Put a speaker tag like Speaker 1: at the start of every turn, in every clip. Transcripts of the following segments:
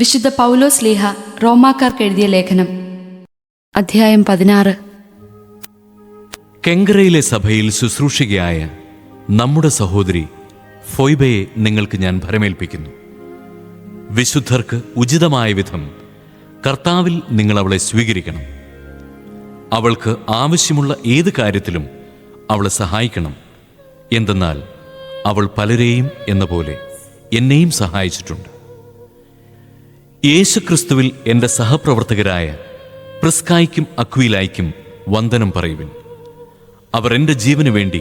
Speaker 1: വിശുദ്ധ പൗലോ സ്ലീഹ റോമാക്കാർക്ക് എഴുതിയ ലേഖനം അധ്യായം പതിനാറ്
Speaker 2: കെങ്കറയിലെ സഭയിൽ ശുശ്രൂഷികയായ നമ്മുടെ സഹോദരി ഫൊയ്ബയെ നിങ്ങൾക്ക് ഞാൻ ഭരമേൽപ്പിക്കുന്നു വിശുദ്ധർക്ക് ഉചിതമായ വിധം കർത്താവിൽ നിങ്ങൾ അവളെ സ്വീകരിക്കണം അവൾക്ക് ആവശ്യമുള്ള ഏത് കാര്യത്തിലും അവളെ സഹായിക്കണം എന്തെന്നാൽ അവൾ പലരെയും എന്ന പോലെ എന്നെയും സഹായിച്ചിട്ടുണ്ട് യേശുക്രിസ്തുവിൽ എൻ്റെ സഹപ്രവർത്തകരായ പ്രിസ്കായ്ക്കും അക്വിലായിക്കും വന്ദനം പറയുവിൻ അവർ എൻ്റെ ജീവന് വേണ്ടി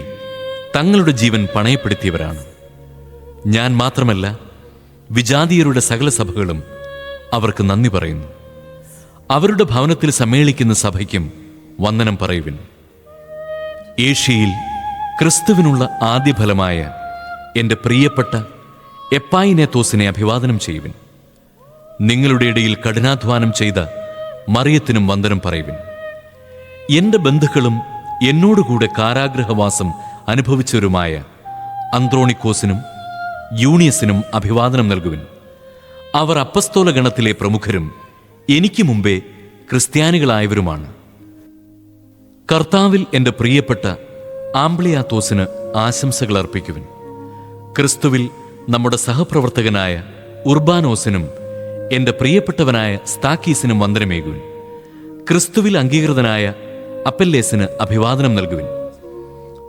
Speaker 2: തങ്ങളുടെ ജീവൻ പണയപ്പെടുത്തിയവരാണ് ഞാൻ മാത്രമല്ല വിജാതീയരുടെ സകല സഭകളും അവർക്ക് നന്ദി പറയുന്നു അവരുടെ ഭവനത്തിൽ സമ്മേളിക്കുന്ന സഭയ്ക്കും വന്ദനം പറയുവിൻ ഏഷ്യയിൽ ക്രിസ്തുവിനുള്ള ഫലമായ എൻ്റെ പ്രിയപ്പെട്ട തോസിനെ അഭിവാദനം ചെയ്യുവിൻ നിങ്ങളുടെ ഇടയിൽ കഠിനാധ്വാനം ചെയ്ത മറിയത്തിനും വന്ദനം പറയുവിൻ എൻ്റെ ബന്ധുക്കളും എന്നോടുകൂടെ കാരാഗ്രഹവാസം അനുഭവിച്ചവരുമായ അന്ത്രോണിക്കോസിനും യൂണിയസിനും അഭിവാദനം നൽകുവിൻ അവർ അപ്പസ്തോല ഗണത്തിലെ പ്രമുഖരും എനിക്ക് മുമ്പേ ക്രിസ്ത്യാനികളായവരുമാണ് കർത്താവിൽ എൻ്റെ പ്രിയപ്പെട്ട ആംബ്ലിയാത്തോസിന് ആശംസകൾ അർപ്പിക്കുവിൻ ക്രിസ്തുവിൽ നമ്മുടെ സഹപ്രവർത്തകനായ ഉർബാനോസിനും എൻ്റെ പ്രിയപ്പെട്ടവനായ സ്താക്കീസിനും വന്ദനമേകുവിൻ ക്രിസ്തുവിൽ അംഗീകൃതനായ അപ്പല്ലേസിന് അഭിവാദനം നൽകുവിൻ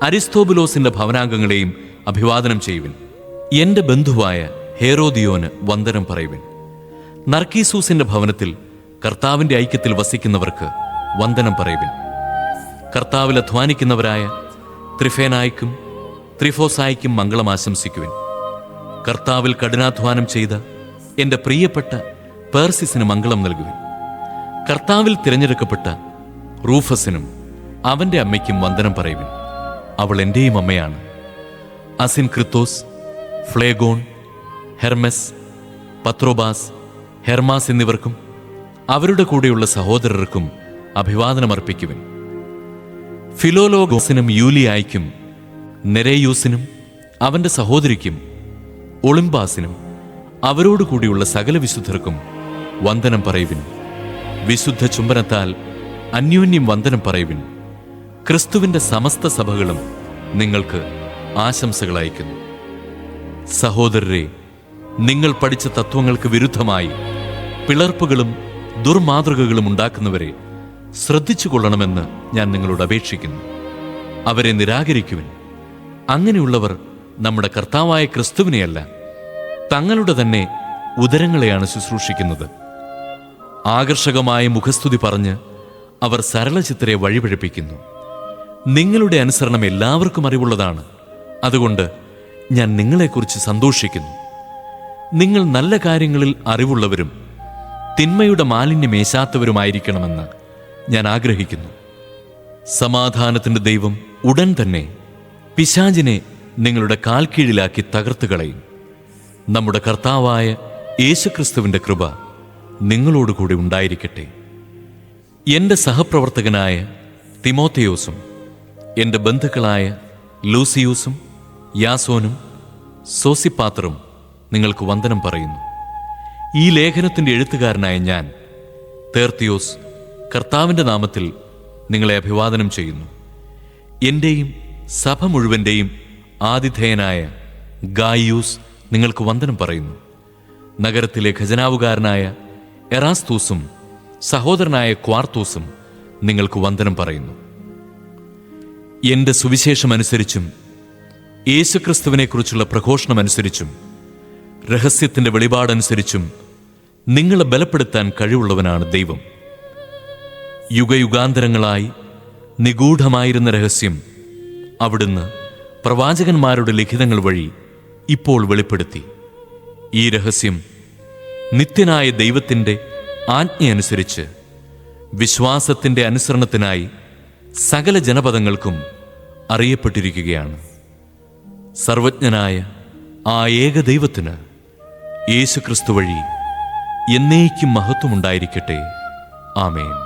Speaker 2: അരിസ്തോബുലോസിൻ്റെ ഭവനാംഗങ്ങളെയും അഭിവാദനം ചെയ്യുവിൻ എൻ്റെ ബന്ധുവായ ഹേറോദിയോന് വന്ദനം പറയുവിൻ നർക്കീസൂസിൻ്റെ ഭവനത്തിൽ കർത്താവിൻ്റെ ഐക്യത്തിൽ വസിക്കുന്നവർക്ക് വന്ദനം പറയുവിൻ കർത്താവിൽ അധ്വാനിക്കുന്നവരായ ത്രിഫേനായ്ക്കും ത്രിഫോസായിക്കും മംഗളം ആശംസിക്കുവിൻ കർത്താവിൽ കഠിനാധ്വാനം ചെയ്ത എൻ്റെ പ്രിയപ്പെട്ട പേർസിസിന് മംഗളം നൽകുവിൻ കർത്താവിൽ തിരഞ്ഞെടുക്കപ്പെട്ട റൂഫസിനും അവൻ്റെ അമ്മയ്ക്കും വന്ദനം പറയുവിൻ അവൾ എൻ്റെയും അമ്മയാണ് അസിൻ ക്രിത്തോസ് ഫ്ലേഗോൺ ഹെർമെസ് പത്രോബാസ് ഹെർമാസ് എന്നിവർക്കും അവരുടെ കൂടെയുള്ള സഹോദരർക്കും അഭിവാദനം അർപ്പിക്കുവിൻ ഫിലോലോഗോസിനും യൂലിയായ്ക്കും നെരേയൂസിനും അവൻ്റെ സഹോദരിക്കും ഒളിമ്പാസിനും അവരോടുകൂടിയുള്ള സകല വിശുദ്ധർക്കും വന്ദനം പറയുവിൻ വിശുദ്ധ ചുംബനത്താൽ അന്യോന്യം വന്ദനം പറയുവിൻ ക്രിസ്തുവിൻ്റെ സമസ്ത സഭകളും നിങ്ങൾക്ക് ആശംസകൾ അയക്കുന്നു സഹോദരരെ നിങ്ങൾ പഠിച്ച തത്വങ്ങൾക്ക് വിരുദ്ധമായി പിളർപ്പുകളും ദുർമാതൃകകളും ഉണ്ടാക്കുന്നവരെ ശ്രദ്ധിച്ചു കൊള്ളണമെന്ന് ഞാൻ നിങ്ങളോട് അപേക്ഷിക്കുന്നു അവരെ നിരാകരിക്കുവിൻ അങ്ങനെയുള്ളവർ നമ്മുടെ കർത്താവായ ക്രിസ്തുവിനെയല്ല തങ്ങളുടെ തന്നെ ഉദരങ്ങളെയാണ് ശുശ്രൂഷിക്കുന്നത് ആകർഷകമായ മുഖസ്തുതി പറഞ്ഞ് അവർ സരളചിത്തരെ വഴിപഴപ്പിക്കുന്നു നിങ്ങളുടെ അനുസരണം എല്ലാവർക്കും അറിവുള്ളതാണ് അതുകൊണ്ട് ഞാൻ നിങ്ങളെക്കുറിച്ച് സന്തോഷിക്കുന്നു നിങ്ങൾ നല്ല കാര്യങ്ങളിൽ അറിവുള്ളവരും തിന്മയുടെ മാലിന്യമേശാത്തവരുമായിരിക്കണമെന്ന് ഞാൻ ആഗ്രഹിക്കുന്നു സമാധാനത്തിൻ്റെ ദൈവം ഉടൻ തന്നെ പിശാചിനെ നിങ്ങളുടെ കാൽക്കീഴിലാക്കി തകർത്തുകളയും നമ്മുടെ കർത്താവായ യേശുക്രിസ്തുവിൻ്റെ കൃപ നിങ്ങളോടുകൂടി ഉണ്ടായിരിക്കട്ടെ എൻ്റെ സഹപ്രവർത്തകനായ തിമോത്തയോസും എൻ്റെ ബന്ധുക്കളായ ലൂസിയൂസും യാസോനും സോസിപാത്രും നിങ്ങൾക്ക് വന്ദനം പറയുന്നു ഈ ലേഖനത്തിൻ്റെ എഴുത്തുകാരനായ ഞാൻ തേർത്തിയോസ് കർത്താവിൻ്റെ നാമത്തിൽ നിങ്ങളെ അഭിവാദനം ചെയ്യുന്നു എൻ്റെയും സഭ മുഴുവൻ്റെയും ആതിഥേയനായ ഗായിയൂസ് നിങ്ങൾക്ക് വന്ദനം പറയുന്നു നഗരത്തിലെ ഖജനാവുകാരനായ എറാസ്തൂസും സഹോദരനായ ക്വാർത്തൂസും നിങ്ങൾക്ക് വന്ദനം പറയുന്നു എൻ്റെ സുവിശേഷമനുസരിച്ചും യേശുക്രിസ്തുവിനെക്കുറിച്ചുള്ള പ്രഘോഷണമനുസരിച്ചും രഹസ്യത്തിൻ്റെ വെളിപാടനുസരിച്ചും നിങ്ങളെ ബലപ്പെടുത്താൻ കഴിവുള്ളവനാണ് ദൈവം യുഗയുഗാന്തരങ്ങളായി നിഗൂഢമായിരുന്ന രഹസ്യം അവിടുന്ന് പ്രവാചകന്മാരുടെ ലിഖിതങ്ങൾ വഴി ഇപ്പോൾ വെളിപ്പെടുത്തി ഈ രഹസ്യം നിത്യനായ ദൈവത്തിൻ്റെ ആജ്ഞയനുസരിച്ച് വിശ്വാസത്തിൻ്റെ അനുസരണത്തിനായി സകല ജനപദങ്ങൾക്കും അറിയപ്പെട്ടിരിക്കുകയാണ് സർവജ്ഞനായ ആ ഏക ദൈവത്തിന് യേശുക്രിസ്തു വഴി എന്നേക്കും മഹത്വമുണ്ടായിരിക്കട്ടെ ആമേൻ